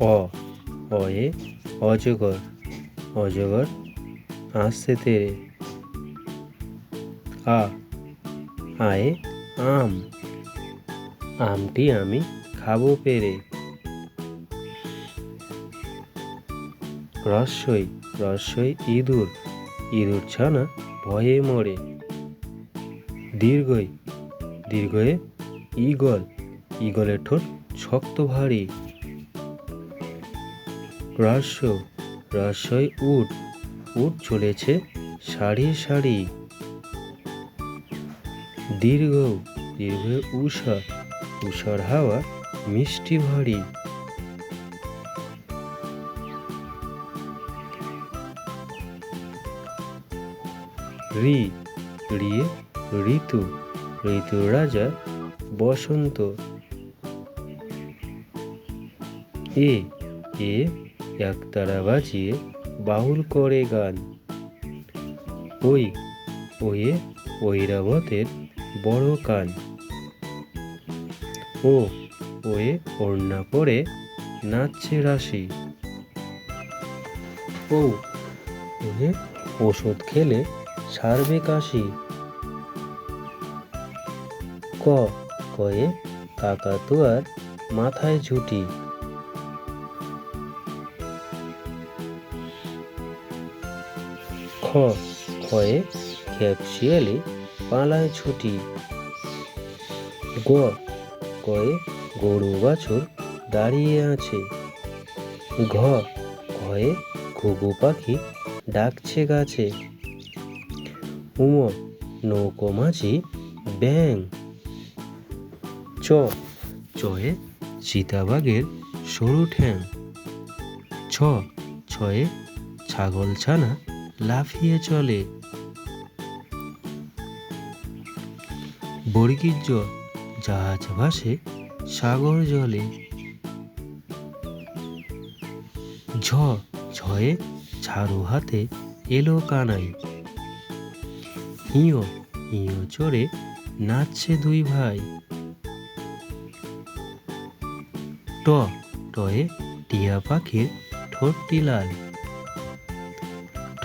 অ, অয়ে, অজগর অজগর, আসছে তেরে। আ, আয়ে, আম। আমটি আমি খাব পেরে। রস্যই রস্যই ইঁদুর। ইঁদুর ছানা ভয়ে মরে। দীর্ঘই, দীর্ঘয়ে ঈগল। ঈগলের ঠোঁট শক্ত ভারী। রস্য রস্যই উট উট চলেছে সারি সারি। দীর্ঘ দীর্ঘ উষা উষার হাওয়া মিষ্টি ভারী। রি রিয়ে ঋতু ঋতু রাজা বসন্ত। এ এ একতারা বাজিয়ে বাউল করে গান। ওই, ওয়ে ঐরাবতের বড় কান। ও, ওয়ে, ওড়না পরে নাচছে রাশি। ও, ওহে, ওষুধ খেলে সারবে কাশি। ক, কয়ে, কাকাতুয়ার মাথায় ঝুটি। খ খয়ে খেপশিয়ালি পালায় ছুটি। গ গয়ে গরু বাছুর দাঁড়িয়ে আছে। ঘ ঘয়ে ঘুঘু পাখি ডাকছে গাছে। উম, নৌকো মাঝি ব্যাং চ চয়ে চিতাবাঘের সরু ঠ্যাং। ছ, ছয়ে ছাগল ছানা লাফিয়ে চলে। বর্গীর জ জাহাজ ভাসে সাগর জলে। ঝ, ঝয়ে ঝাড়ু হাতে এলো কানাই হিঁয় হিঁয় চড়ে নাচছে দুই ভাই। ট, টয়ে টিয়া পাখির ঠোঁটটি লাল।